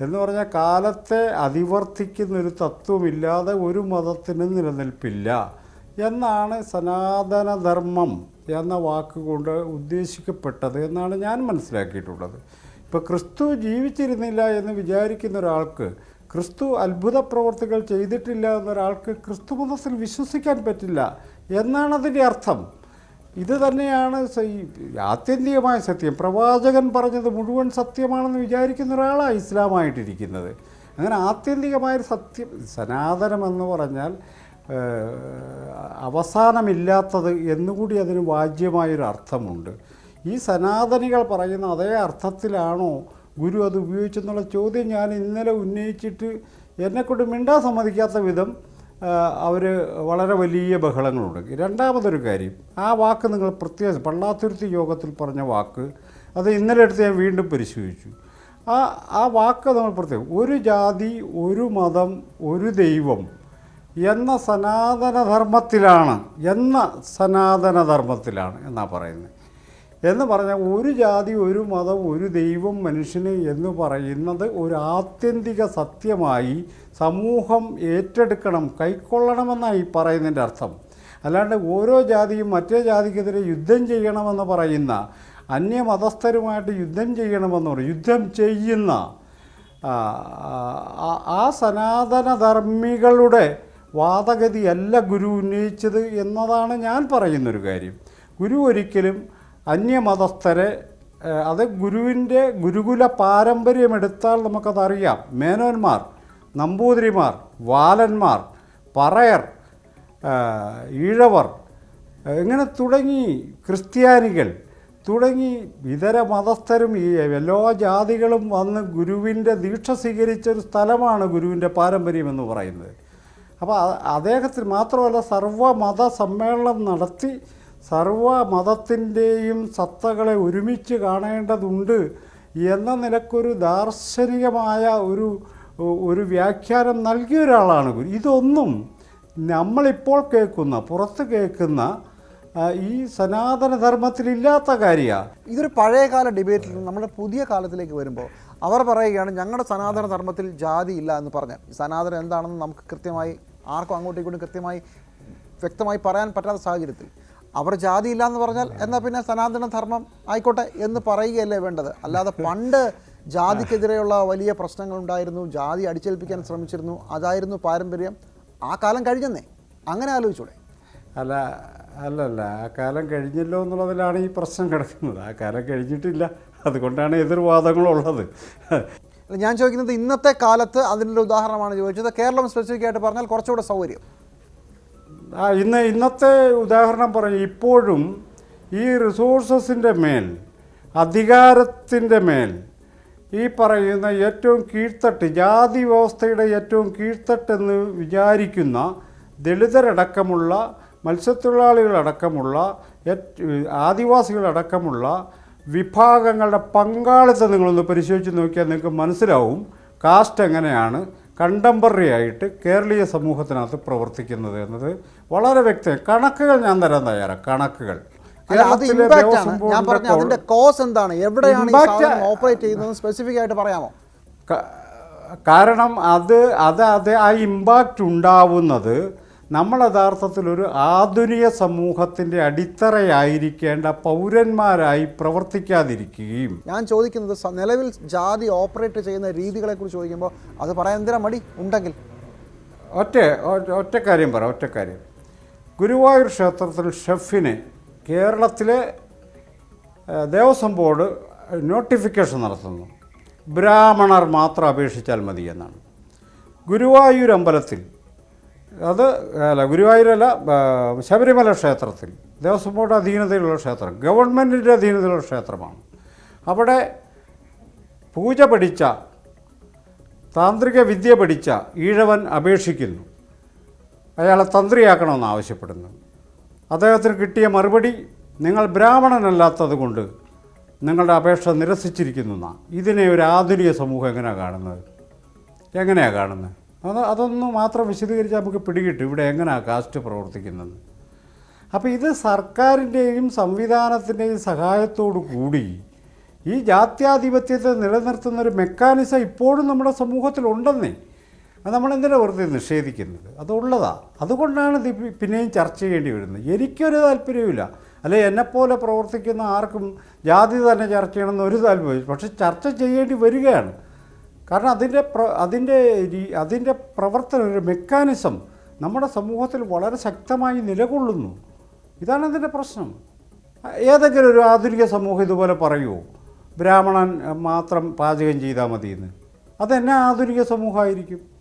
എന്ന് പറഞ്ഞാൽ കാലത്തെ അതിവർത്തിക്കുന്ന ഒരു തത്വമില്ലാതെ ഒരു മതത്തിനും നിലനിൽപ്പില്ല എന്നാണ് സനാതനധർമ്മം എന്ന വാക്കുകൊണ്ട് ഉദ്ദേശിക്കപ്പെട്ടത് എന്നാണ് ഞാൻ മനസ്സിലാക്കിയിട്ടുള്ളത്. ഇപ്പോൾ ക്രിസ്തു ജീവിച്ചിരുന്നില്ല എന്ന് വിചാരിക്കുന്ന ഒരാൾക്ക് ക്രിസ്തു അത്ഭുത പ്രവർത്തികൾ ചെയ്തിട്ടില്ല എന്നൊരാൾക്ക് ക്രിസ്തു മതത്തിൽ വിശ്വസിക്കാൻ പറ്റില്ല എന്നാണ് അതിന്റെ അർത്ഥം. ഇത് തന്നെയാണ് ആത്യന്തികമായ സത്യം. പ്രവാചകൻ പറഞ്ഞത് മുഴുവൻ സത്യമാണെന്ന് വിചാരിക്കുന്ന ഒരാളാണ് ഇസ്ലാമായിട്ടിരിക്കുന്നത്. അങ്ങനെ ആത്യന്തികമായ സത്യം സനാതനമെന്ന് പറഞ്ഞാൽ അവസാനമില്ലാത്തത് എന്നുകൂടി അതിന് വാജ്യമായൊരു അർത്ഥമുണ്ട് ഈ സനാതനികൾ പറയുന്ന അതേ അർത്ഥത്തിലാണോ ഗുരു അത് ഉപയോഗിച്ചെന്നുള്ള ചോദ്യം ഞാൻ ഇന്നലെ ഉന്നയിച്ചിട്ട് എന്നെക്കൊണ്ട് മിണ്ടാൻ സമ്മതിക്കാത്ത വിധം അവർ വളരെ വലിയ ബഹളങ്ങളുണ്ട്. രണ്ടാമതൊരു കാര്യം ആ വാക്ക് നിങ്ങൾ പ്രത്യേകം പള്ളാത്തുരുത്തി യോഗത്തിൽ പറഞ്ഞ വാക്ക് അത് ഇന്നലെ എടുത്ത് ഞാൻ വീണ്ടും പരിശോധിച്ചു. ആ ആ വാക്ക് നമ്മൾ പ്രത്യേകം ഒരു ജാതി ഒരു മതം ഒരു ദൈവം എന്ന സനാതനധർമ്മത്തിലാണ് എന്ന സനാതനധർമ്മത്തിലാണ് എന്നാണ് പറയുന്നത്. എന്ന് പറഞ്ഞാൽ ഒരു ജാതി ഒരു മതം ഒരു ദൈവം മനുഷ്യന് എന്ന് പറയുന്നത് ഒരു ആത്യന്തിക സത്യമായി സമൂഹം ഏറ്റെടുക്കണം കൈക്കൊള്ളണമെന്നാണ് ഈ പറയുന്നതിന്റെ അർത്ഥം. അല്ലാണ്ട് ഓരോ ജാതിയും മറ്റേ ജാതിക്കെതിരെ യുദ്ധം ചെയ്യണമെന്ന് പറയുന്ന അന്യമതസ്ഥരുമായിട്ട് യുദ്ധം ചെയ്യണമെന്ന് പറയും യുദ്ധം ചെയ്യുന്ന ആ, സനാതനധർമ്മികളുടെ വാദഗതിയല്ല ഗുരു ഉന്നയിച്ചത് എന്നതാണ് ഞാൻ പറയുന്നൊരു കാര്യം. ഗുരു ഒരിക്കലും അന്യമതസ്ഥരെ അത് ഗുരുവിന്റെ ഗുരുകുല പാരമ്പര്യമെടുത്താൽ നമുക്കതറിയാം. മേനോന്മാർ നമ്പൂതിരിമാർ വാലന്മാർ പറയർ ഈഴവർ ഇങ്ങനെ തുടങ്ങി ക്രിസ്ത്യാനികൾ തുടങ്ങി ഇതര മതസ്ഥരും ഈ എല്ലാ ജാതികളും വന്ന് ഗുരുവിന്റെ ദീക്ഷ സ്വീകരിച്ച ഒരു സ്ഥലമാണ് ഗുരുവിന്റെ പാരമ്പര്യം എന്ന് പറയുന്നത്. അപ്പോൾ അദ്ദേഹത്തിന് മാത്രമല്ല സർവമത സമ്മേളനം നടത്തി സർവ മതത്തിന്റെയും സത്തകളെ ഒരുമിച്ച് കാണേണ്ടതുണ്ട് എന്ന നിലക്കൊരു ദാർശനികമായ ഒരു ഒരു വ്യാഖ്യാനം നൽകിയ ഒരാളാണ് ഗുരു. ഇതൊന്നും നമ്മളിപ്പോൾ കേൾക്കുന്ന പുറത്ത് കേൾക്കുന്ന ഈ സനാതനധർമ്മത്തിലില്ലാത്ത കാര്യമാണ് ഇതൊരു പഴയകാല ഡിബേറ്റിൽ നമ്മുടെ പുതിയ കാലത്തിലേക്ക് വരുമ്പോൾ അവർ പറയുകയാണ് ഞങ്ങളുടെ സനാതന ധർമ്മത്തിൽ ജാതി ഇല്ല എന്ന് പറഞ്ഞാൽ സനാതനം എന്താണെന്ന് നമുക്ക് കൃത്യമായി ആർക്കും അങ്ങോട്ടും ഇങ്ങോട്ടും കൃത്യമായി വ്യക്തമായി പറയാൻ പറ്റാത്ത സാഹചര്യത്തിൽ. അവർ ജാതി ഇല്ല എന്ന് പറഞ്ഞാൽ എന്നാൽ പിന്നെ സനാതന ധർമ്മം ആയിക്കോട്ടെ എന്ന് പറയുകയല്ലേ വേണ്ടത്. അല്ലാതെ പണ്ട് ജാതിക്കെതിരെയുള്ള വലിയ പ്രശ്നങ്ങൾ ഉണ്ടായിരുന്നു ജാതി അടിച്ചേൽപ്പിക്കാൻ ശ്രമിച്ചിരുന്നു അതായിരുന്നു പാരമ്പര്യം. ആ കാലം കഴിഞ്ഞെന്നേ. അങ്ങനെ ആലോചിച്ചൂടെ? അല്ല അല്ലല്ല ആ കാലം കഴിഞ്ഞല്ലോ എന്നുള്ളതിലാണ് ഈ പ്രശ്നം കിടക്കുന്നത്. ആ കാലം കഴിഞ്ഞിട്ടില്ല. അതുകൊണ്ടാണ് എതിർവാദങ്ങളുള്ളത്. ഞാൻ ചോദിക്കുന്നത് ഇന്നത്തെ കാലത്ത് അതിന്റെ ഉദാഹരണമാണ് ചോദിച്ചത്. കേരളം സ്പെസിഫിക് ആയിട്ട് പറഞ്ഞാൽ കുറച്ചുകൂടെ സൗകര്യം. ഇന്ന് ഇന്നത്തെ ഉദാഹരണം പറയും ഇപ്പോഴും ഈ റിസോഴ്സസിന്റെ മേൽ അധികാരത്തിന്റെ മേൽ ഈ പറയുന്ന ഏറ്റവും കീഴ്ത്തട്ട് ജാതി വ്യവസ്ഥയുടെ ഏറ്റവും കീഴ്ത്തട്ടെന്ന് വിചാരിക്കുന്ന ദളിതരടക്കമുള്ള മത്സ്യത്തൊഴിലാളികളടക്കമുള്ള ആദിവാസികളടക്കമുള്ള വിഭാഗങ്ങളുടെ പങ്കാളിത്തം നിങ്ങളൊന്ന് പരിശോധിച്ച് നോക്കിയാൽ നിങ്ങൾക്ക് മനസ്സിലാവും കാസ്റ്റ് എങ്ങനെയാണ് കണ്ടംപററി ആയിട്ട് കേരളീയ സമൂഹത്തിനകത്ത് പ്രവർത്തിക്കുന്നത് എന്നത് വളരെ വ്യക്തം കണക്കുകൾ ഞാൻ തരാൻ തയ്യാറാണ്. കണക്കുകൾ. ഞാൻ പറഞ്ഞ അതിന്റെ കോസ് എന്താണ്? എവിടെയാണ് ഓപ്പറേറ്റ് ചെയ്യുന്നത് സ്പെസിഫിക് ആയിട്ട് പറയാമോ? കാരണം അത് അത് അത് ആ ഇമ്പാക്റ്റ് ഉണ്ടാവുന്നത് നമ്മൾ യഥാർത്ഥത്തിൽ ഒരു ആധുനിക സമൂഹത്തിന്റെ അടിത്തറയായിരിക്കേണ്ട പൗരന്മാരായി പ്രവർത്തിക്കാതിരിക്കുകയും ഞാൻ ചോദിക്കുന്നത് നിലവിൽ ജാതി ഓപ്പറേറ്റ് ചെയ്യുന്ന രീതികളെ കുറിച്ച് ചോദിക്കുമ്പോൾ അത് പറയാൻ എന്തിനാ മടി? ഉണ്ടെങ്കിൽ. ഒറ്റ ഒറ്റക്കാര്യം ഒറ്റ കാര്യം പറ ഒറ്റ കാര്യം. ഗുരുവായൂർ ക്ഷേത്രത്തിൽ ഷെഫിന് കേരളത്തിലെ ദേവസ്വം ബോർഡ് നോട്ടിഫിക്കേഷൻ നടത്തുന്നു. ബ്രാഹ്മണർ മാത്രം അപേക്ഷിച്ചാൽ മതി എന്നാണ്. ഗുരുവായൂർ അമ്പലത്തിൽ അത് അല്ല ഗുരുവായൂരല്ല ശബരിമല ക്ഷേത്രത്തിൽ ദേവസ്വം ബോർഡ് അധീനതയിലുള്ള ക്ഷേത്രം ഗവൺമെന്റിന്റെ അധീനതയിലുള്ള ക്ഷേത്രമാണ്. അവിടെ പൂജ പഠിച്ച താന്ത്രിക വിദ്യ പഠിച്ച ഈഴവൻ അപേക്ഷിക്കുന്നു. അയാളെ തന്ത്രിയാക്കണമെന്ന് ആവശ്യപ്പെടുന്നു. അദ്ദേഹത്തിന് കിട്ടിയ മറുപടി നിങ്ങൾ ബ്രാഹ്മണനല്ലാത്തത് കൊണ്ട് നിങ്ങളുടെ അപേക്ഷ നിരസിച്ചിരിക്കുന്നു എന്നാണ് ഇതിനെ ഒരു ആധുനിക സമൂഹം എങ്ങനെയാണ് കാണുന്നത്? എങ്ങനെയാണ് കാണുന്നത്? അത് അതൊന്ന് മാത്രം വിശദീകരിച്ചാൽ നമുക്ക് പിടികിട്ടും. ഇവിടെ എങ്ങനെയാണ് കാസ്റ്റ് പ്രവർത്തിക്കുന്നത്? അപ്പോൾ ഇത് സർക്കാരിന്റെയും സംവിധാനത്തിന്റെയും സഹായത്തോടു കൂടി ഈ ജാത്യാധിപത്യത്തെ നിലനിർത്തുന്ന ഒരു മെക്കാനിസം ഇപ്പോഴും നമ്മുടെ സമൂഹത്തിലുണ്ടെന്നേ. അത് നമ്മളെന്തിനാണ് വെറുതെ നിഷേധിക്കുന്നത്? അതുള്ളതാ അതുകൊണ്ടാണ് ഇത് പിന്നെയും ചർച്ച ചെയ്യേണ്ടി വരുന്നത്. എനിക്കൊരു താല്പര്യമില്ല അല്ലെ എന്നെപ്പോലെ പ്രവർത്തിക്കുന്ന ആർക്കും ജാതി തന്നെ ചർച്ച ചെയ്യണമെന്ന് ഒരു താല്പര്യം പക്ഷെ ചർച്ച ചെയ്യേണ്ടി വരികയാണ്. കാരണം അതിന്റെ പ്ര അതിന്റെ അതിന്റെ പ്രവർത്തനം ഒരു മെക്കാനിസം നമ്മുടെ സമൂഹത്തിൽ വളരെ ശക്തമായി നിലകൊള്ളുന്നു. ഇതാണ് അതിന്റെ പ്രശ്നം. ഏതെങ്കിലും ഒരു ആധുനിക സമൂഹം ഇതുപോലെ പറയുമോ ബ്രാഹ്മണൻ മാത്രം പാചകം ചെയ്താൽ മതിയെന്ന്. അതെന്നെ ആധുനിക സമൂഹമായിരിക്കും?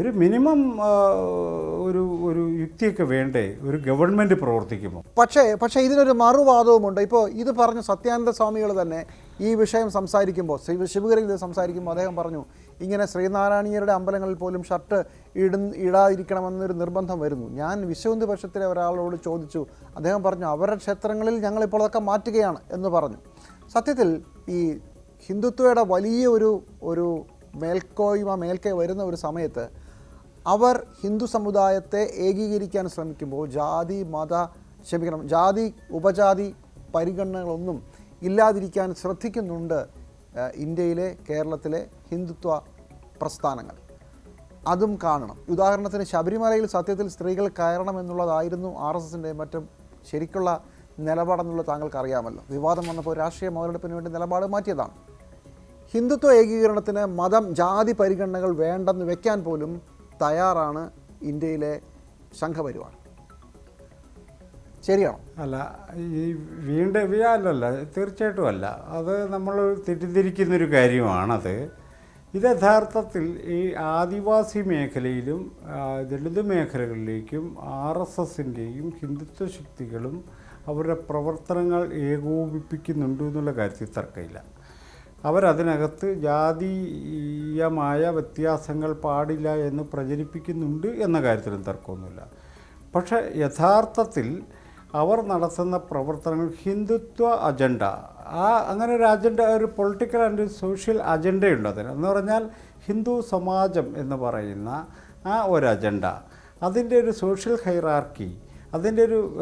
ഒരു മിനിമം ഒരു ഒരു യുക്തിയൊക്കെ വേണ്ടേ? ഒരു ഗവൺമെന്റ് പ്രവർത്തിക്കുമ്പോൾ പക്ഷേ പക്ഷേ ഇതിനൊരു മറുവാദവുമുണ്ട്. ഇപ്പോൾ ഇത് പറഞ്ഞ സത്യാനന്ദ സ്വാമികൾ തന്നെ ഈ വിഷയം സംസാരിക്കുമ്പോൾ ശിവഗിരിയിൽ ഇത് സംസാരിക്കുമ്പോൾ അദ്ദേഹം പറഞ്ഞു ഇങ്ങനെ ശ്രീനാരായണീയരുടെ അമ്പലങ്ങളിൽ പോലും ഷർട്ട് ഇട ഇടാതിരിക്കണമെന്നൊരു നിർബന്ധം വരുന്നു. ഞാൻ വിശ്വഹിന്ദു പക്ഷത്തിലെ ഒരാളോട് ചോദിച്ചു അദ്ദേഹം പറഞ്ഞു അവരുടെ ക്ഷേത്രങ്ങളിൽ ഞങ്ങളിപ്പോൾ അതൊക്കെ മാറ്റുകയാണ് എന്ന് പറഞ്ഞു. സത്യത്തിൽ ഈ ഹിന്ദുത്വയുടെ വലിയ ഒരു ഒരു മേൽക്കോയ്മ മേൽക്കൈ വരുന്ന ഒരു സമയത്ത് അവർ ഹിന്ദു സമുദായത്തെ ഏകീകരിക്കാൻ ശ്രമിക്കുമ്പോൾ ജാതി മത ക്ഷമിക്കണം ജാതി ഉപജാതി പരിഗണനകളൊന്നും ഇല്ലാതിരിക്കാൻ ശ്രദ്ധിക്കുന്നുണ്ട് ഇന്ത്യയിലെ കേരളത്തിലെ ഹിന്ദുത്വ പ്രസ്ഥാനങ്ങൾ. അതും കാണണം. ഉദാഹരണത്തിന് ശബരിമലയിൽ സത്യത്തിൽ സ്ത്രീകൾ കയറണം എന്നുള്ളതായിരുന്നു ആർ എസ് എസിന്റെ മറ്റും ശരിക്കുള്ള നിലപാടെന്നുള്ളത് താങ്കൾക്ക് അറിയാമല്ലോ വിവാദം വന്നപ്പോൾ രാഷ്ട്രീയ മുതലെടുപ്പിന് വേണ്ടി നിലപാട് മാറ്റിയതാണ്. ഹിന്ദുത്വ ഏകീകരണത്തിന് മതം ജാതി പരിഗണനകൾ വേണ്ടെന്ന് വെക്കാൻ പോലും തയ്യാറാണ് ഇന്ത്യയിലെ സംഘപരിവാർ. ശരിയാണോ? അല്ല ഈ വീണ്ടും അല്ലല്ല തീർച്ചയായിട്ടും അല്ല. അത് നമ്മൾ തെറ്റിദ്ധരിക്കുന്നൊരു കാര്യമാണത്. ഇത് യഥാർത്ഥത്തിൽ ഈ ആദിവാസി മേഖലയിലും ദളിത് മേഖലകളിലേക്കും ആർ എസ് എസിന്റെയും ഹിന്ദുത്വ ശക്തികളും അവരുടെ പ്രവർത്തനങ്ങൾ ഏകോപിപ്പിക്കുന്നുണ്ട് എന്നുള്ള കാര്യത്തിൽ തർക്കമില്ല. അവരതിനകത്ത് ജാതീയമായ വ്യത്യാസങ്ങൾ പാടില്ല എന്ന് പ്രചരിപ്പിക്കുന്നുണ്ട് എന്ന കാര്യത്തിലും തർക്കമൊന്നുമില്ല. പക്ഷേ യഥാർത്ഥത്തിൽ അവർ നടത്തുന്ന പ്രവർത്തനങ്ങൾ ഹിന്ദുത്വ അജണ്ട. ആ അങ്ങനെ ഒരു അജണ്ട ഒരു പൊളിറ്റിക്കൽ ആൻഡ് സോഷ്യൽ അജണ്ടയുണ്ട് അതിന്. എന്ന് പറഞ്ഞാൽ ഹിന്ദു സമാജം എന്ന് പറയുന്ന ആ ഒരു അജണ്ട. അതിന്റെ ഒരു സോഷ്യൽ ഹൈറാർക്കി അതിന്റെ ഒരു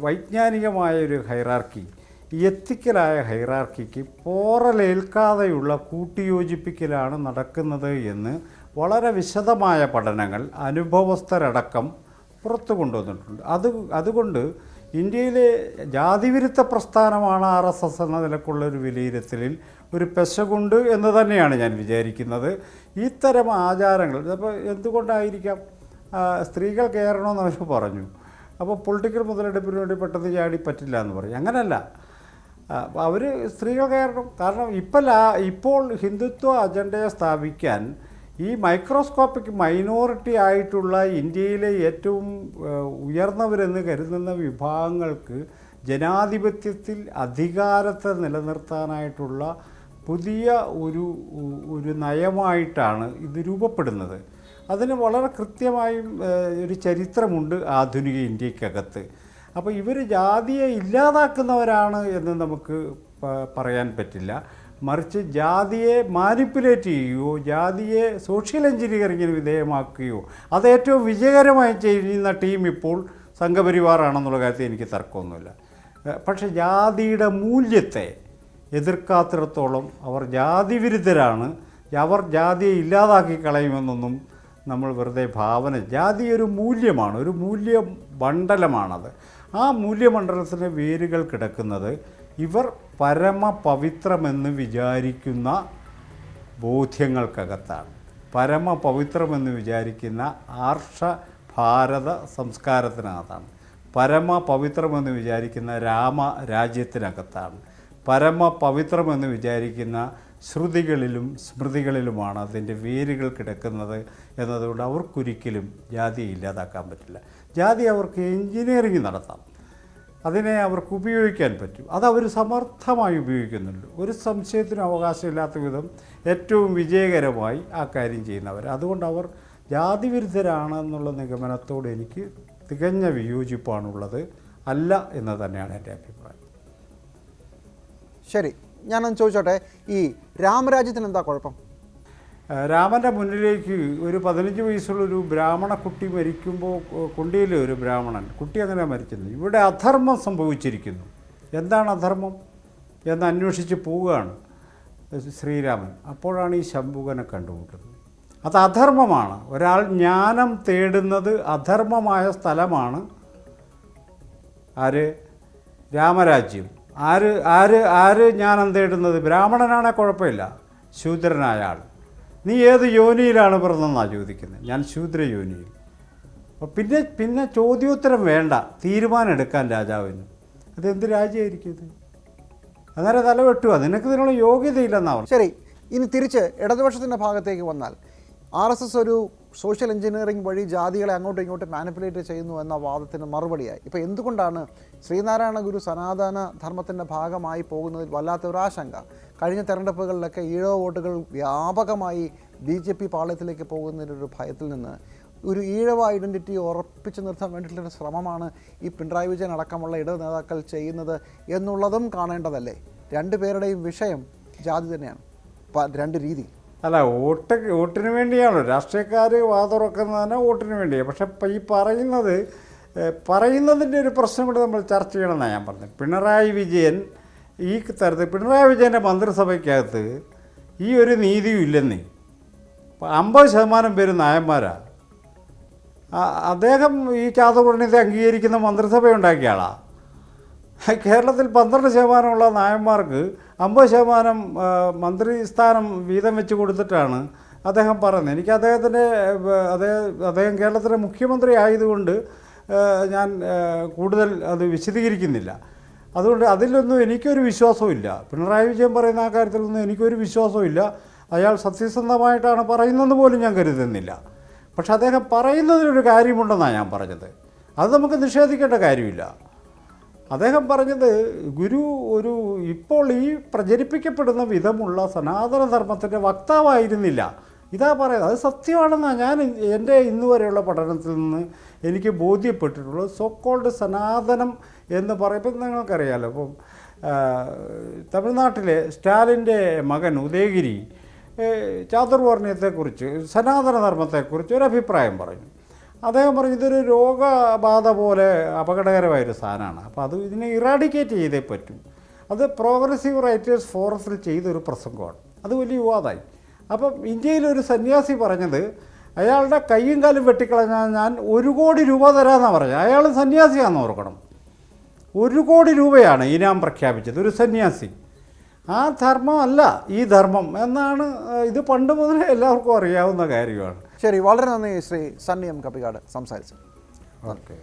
വൈജ്ഞാനികമായ ഒരു ഹൈറാർക്കി എത്തിക്കലായ ഹൈറാർക്കിക്ക് പോറലേൽക്കാതെയുള്ള കൂട്ടിയോജിപ്പിക്കലാണ് നടക്കുന്നത് എന്ന് വളരെ വിശദമായ പഠനങ്ങൾ അനുഭവസ്ഥരടക്കം പുറത്തു കൊണ്ടുവന്നിട്ടുണ്ട്. അത് അതുകൊണ്ട് ഇന്ത്യയിലെ ജാതിവിരുദ്ധ പ്രസ്ഥാനമാണ് ആർ എസ് എസ് എന്ന നിലക്കുള്ള ഒരു വിലയിരുത്തലിൽ ഒരു പെശകുണ്ട് എന്ന് തന്നെയാണ് ഞാൻ വിചാരിക്കുന്നത്. ഇത്തരം ആചാരങ്ങൾ അപ്പോൾ എന്തുകൊണ്ടായിരിക്കാം? സ്ത്രീകൾ കയറണമെന്ന് അവർ പറഞ്ഞു. അപ്പോൾ പൊളിറ്റിക്കൽ മുതലെടുപ്പിന് വേണ്ടി പെട്ടെന്ന് ചാടി പറ്റില്ല എന്ന് പറയും അങ്ങനല്ല. അവർ സ്ത്രീകൾ കയറണം. കാരണം ഇപ്പം ഇപ്പോൾ ഹിന്ദുത്വ അജണ്ടയെ സ്ഥാപിക്കാൻ ഈ മൈക്രോസ്കോപ്പിക് മൈനോറിറ്റി ആയിട്ടുള്ള ഇന്ത്യയിലെ ഏറ്റവും ഉയർന്നവരെന്ന് കരുതുന്ന വിഭാഗങ്ങൾക്ക് ജനാധിപത്യത്തിൽ അധികാരത്തെ നിലനിർത്താനായിട്ടുള്ള പുതിയ ഒരു ഒരു നയമായിട്ടാണ് ഇത് രൂപപ്പെടുന്നത്. അതിന് വളരെ കൃത്യമായും ഒരു ചരിത്രമുണ്ട് ആധുനിക ഇന്ത്യക്കകത്ത്. അപ്പോൾ ഇവർ ജാതിയെ ഇല്ലാതാക്കുന്നവരാണ് എന്ന് നമുക്ക് പറയാൻ പറ്റില്ല. മറിച്ച് ജാതിയെ മാനിപ്പുലേറ്റ് ചെയ്യുകയോ ജാതിയെ സോഷ്യൽ എഞ്ചിനീയറിങ്ങിന് വിധേയമാക്കുകയോ അത് ഏറ്റവും വിജയകരമായി ചെയ്യുന്ന ടീം ഇപ്പോൾ സംഘപരിവാറാണെന്നുള്ള കാര്യത്തിൽ എനിക്ക് തർക്കമൊന്നുമില്ല. പക്ഷേ ജാതിയുടെ മൂല്യത്തെ എതിർക്കാത്തിടത്തോളം അവർ ജാതി വിരുദ്ധരാണ് അവർ ജാതിയെ ഇല്ലാതാക്കി കളയുമെന്നൊന്നും നമ്മൾ വെറുതെ ഭാവന. ജാതി ഒരു മൂല്യമാണ് ഒരു മൂല്യ മണ്ഡലമാണത്. ആ മൂല്യമണ്ഡലത്തിന്റെ വേരുകൾ കിടക്കുന്നത് ഇവർ പരമപവിത്രമെന്ന് വിചാരിക്കുന്ന ബോധ്യങ്ങൾക്കകത്താണ്. പരമപവിത്രമെന്ന് വിചാരിക്കുന്ന ആർഷ ഭാരത സംസ്കാരത്തിനകത്താണ്. പരമപവിത്രമെന്ന് വിചാരിക്കുന്ന രാമ രാജ്യത്തിനകത്താണ്. പരമപവിത്രമെന്ന് വിചാരിക്കുന്ന ശ്രുതികളിലും സ്മൃതികളിലുമാണ് അതിന്റെ വേരുകൾ കിടക്കുന്നത് എന്നതുകൊണ്ട് അവർക്കൊരിക്കലും ജാതിയെ ഇല്ലാതാക്കാൻ പറ്റില്ല. ജാതി അവർക്ക് എൻജിനീയറിങ് നടത്താം. അതിനെ അവർക്ക് ഉപയോഗിക്കാൻ പറ്റും. അതവർ സമർത്ഥമായി ഉപയോഗിക്കുന്നുണ്ട്. ഒരു സംശയത്തിനും അവകാശമില്ലാത്ത വിധം ഏറ്റവും വിജയകരമായി ആ കാര്യം ചെയ്യുന്നവർ. അതുകൊണ്ട് അവർ ജാതിവിരുദ്ധരാണ് എന്നുള്ള നിഗമനത്തോട് എനിക്ക് തികഞ്ഞ വിയോജിപ്പാണുള്ളത്. അല്ല എന്ന് തന്നെയാണ് എന്റെ അഭിപ്രായം. ശരി. ഞാനൊന്ന് ചോദിച്ചോട്ടെ. ഈ രാമരാജ്യത്തിന് എന്താ കുഴപ്പം? രാമന്റെ മുന്നിലേക്ക് ഒരു പതിനഞ്ച് വയസ്സുള്ളൊരു ബ്രാഹ്മണ കുട്ടി മരിക്കുമ്പോൾ കുണ്ടിയിലെ ഒരു ബ്രാഹ്മണൻ കുട്ടി അങ്ങനെ മരിക്കുന്നത് ഇവിടെ അധർമ്മം സംഭവിച്ചിരിക്കുന്നു. എന്താണ് അധർമ്മം? എന്ന് അന്വേഷിച്ച് പോവുകയാണ് ശ്രീരാമൻ. അപ്പോഴാണ് ഈ ശംഭുകനെ കണ്ടുമുട്ടുന്നത്. അത് അധർമ്മമാണ്. ഒരാൾ ജ്ഞാനം തേടുന്നത് അധർമ്മമായ സ്ഥലമാണ് ആര്? രാമരാജ്യം. ആര് ആര് ആര് ജ്ഞാനം തേടുന്നത്? ബ്രാഹ്മണനാണെ കുഴപ്പമില്ല. ശൂദ്രനായ ആൾ. നീ ഏത് യോനിയിലാണ് പിറന്നെന്നാണ് ചോദിക്കുന്നത്? ഞാൻ ശൂദ്ര യോനിയിൽ. അപ്പോൾ പിന്നെ പിന്നെ ചോദ്യോത്തരം വേണ്ട. തീരുമാനം എടുക്കാൻ രാജാവിന്. അതെന്ത് രാജ്യമായിരിക്കും ഇത്? അന്നേരം തല വെട്ടുക. നിനക്ക് ഇതിനുള്ള യോഗ്യതയില്ലെന്നാണ് ശരി ഇനി തിരിച്ച് ഇടതുപക്ഷത്തിന്റെ ഭാഗത്തേക്ക് വന്നാൽ. ആർ ഒരു സോഷ്യൽ എഞ്ചിനീയറിംഗ് വഴി ജാതികളെ അങ്ങോട്ടും ഇങ്ങോട്ടും മാനിപ്പുലേറ്റ് ചെയ്യുന്നു എന്ന വാദത്തിന് മറുപടിയായി. ഇപ്പോൾ എന്തുകൊണ്ടാണ് ശ്രീനാരായണ ഗുരു സനാതന ധർമ്മത്തിന്റെ ഭാഗമായി പോകുന്നതിൽ വല്ലാത്ത ഒരു ആശങ്ക? കഴിഞ്ഞ തെരഞ്ഞെടുപ്പുകളിലൊക്കെ ഈഴവ വോട്ടുകൾ വ്യാപകമായി ബി ജെ പി പാളയത്തിലേക്ക് പോകുന്നതിനൊരു ഭയത്തിൽ നിന്ന് ഒരു ഈഴവ ഐഡന്റിറ്റി ഉറപ്പിച്ചു നിർത്താൻ വേണ്ടിയിട്ടുള്ള ശ്രമമാണ് ഈ പിണറായി വിജയൻ അടക്കമുള്ള ഇടത് നേതാക്കൾ ചെയ്യുന്നത് എന്നുള്ളതും കാണേണ്ടതല്ലേ? രണ്ടുപേരുടെയും വിഷയം ജാതി തന്നെയാണ്. രണ്ട് രീതി. അല്ല വോട്ട് വോട്ടിന് വേണ്ടിയാണല്ലോ രാഷ്ട്രീയക്കാർ വാതുറക്കുന്നതിന് വോട്ടിന് വേണ്ടിയാണ് പക്ഷെ ഈ പറയുന്നത് പറയുന്നതിന്റെ ഒരു പ്രശ്നം കൂടി നമ്മൾ ചർച്ച ചെയ്യണമെന്നാണ് ഞാൻ പറഞ്ഞത്. പിണറായി വിജയൻ ഈ തരത്തിൽ പിണറായി വിജയന്റെ മന്ത്രിസഭയ്ക്കകത്ത് ഈ ഒരു നീതിയും ഇല്ലെന്നേ. അമ്പത് ശതമാനം പേര് നായന്മാരാണ് അദ്ദേഹം ഈ ചാതുർവർണയത്തെ അംഗീകരിക്കുന്ന മന്ത്രിസഭ ഉണ്ടാക്കിയ ആളാണ് കേരളത്തിൽ പന്ത്രണ്ട് ശതമാനമുള്ള നായന്മാർക്ക് അമ്പത് ശതമാനം മന്ത്രിസ്ഥാനം വീതം വെച്ച് കൊടുത്തിട്ടാണ് അദ്ദേഹം പറയുന്നത് എനിക്ക് അദ്ദേഹത്തിന്റെ അദ്ദേഹം അദ്ദേഹം കേരളത്തിലെ മുഖ്യമന്ത്രി ആയതുകൊണ്ട് ഞാൻ കൂടുതൽ അത് വിശദീകരിക്കുന്നില്ല. അതുകൊണ്ട് അതിലൊന്നും എനിക്കൊരു വിശ്വാസമില്ല പിണറായി വിജയൻ പറയുന്ന ആ കാര്യത്തിലൊന്നും എനിക്കൊരു വിശ്വാസമില്ല അയാൾ സത്യസന്ധമായിട്ടാണ് പറയുന്നത് പോലും ഞാൻ കരുതുന്നില്ല. പക്ഷെ അദ്ദേഹം പറയുന്നതിനൊരു കാര്യമുണ്ടെന്നാണ് ഞാൻ പറഞ്ഞത്. അത് നമുക്ക് നിഷേധിക്കേണ്ട കാര്യമില്ല. അദ്ദേഹം പറഞ്ഞത് ഗുരു ഒരു ഇപ്പോൾ ഈ പ്രചരിപ്പിക്കപ്പെടുന്ന വിധമുള്ള സനാതനധർമ്മത്തിന്റെ വക്താവായിരുന്നില്ല. ഇതാ പറയുന്നത്. അത് സത്യമാണെന്നാണ് ഞാൻ എന്റെ ഇന്ന് വരെയുള്ള പഠനത്തിൽ നിന്ന് എനിക്ക് ബോധ്യപ്പെട്ടിട്ടുള്ളത് സോക്കോൾഡ് സനാതനം എന്ന് പറയുമ്പോൾ നിങ്ങൾക്കറിയാലോ. ഇപ്പം തമിഴ്നാട്ടിലെ സ്റ്റാലിന്റെ മകൻ ഉദയഗിരി ചാതുർവർണയത്തെക്കുറിച്ച് സനാതനധർമ്മത്തെക്കുറിച്ച് ഒരു അഭിപ്രായം പറഞ്ഞു അദ്ദേഹം പറഞ്ഞു ഇതൊരു രോഗബാധ പോലെ അപകടകരമായൊരു സാധനമാണ്. അപ്പോൾ അത് ഇതിനെ ഇറാഡിക്കേറ്റ് ചെയ്തേ പറ്റൂ. അത് പ്രോഗ്രസീവ് റൈറ്റേഴ്സ് ഫോറസ്റ്റിൽ ചെയ്തൊരു പ്രസംഗമാണ്. അത് വലിയ വിവാദമായി. അപ്പം ഇന്ത്യയിലൊരു സന്യാസി പറഞ്ഞത് അയാളുടെ കൈയും കാലും വെട്ടിക്കളഞ്ഞാൽ ഞാൻ ഒരു കോടി രൂപ തരാമെന്നാണ് പറഞ്ഞത്. അയാൾ സന്യാസിയാണെന്ന് ഓർക്കണം. ഒരു കോടി രൂപയാണ് ഇനാം പ്രഖ്യാപിച്ചത് ഒരു സന്യാസി. ആ ധർമ്മമല്ല ഈ ധർമ്മം എന്നാണ് ഇത് പണ്ട് മുതലേ എല്ലാവർക്കും അറിയാവുന്ന കാര്യമാണ്. ശരി വളരെ നന്ദി ശ്രീ സണ്ണി എം കപ്പിക്കാട് സംസാരിച്ചു. ഓക്കെ.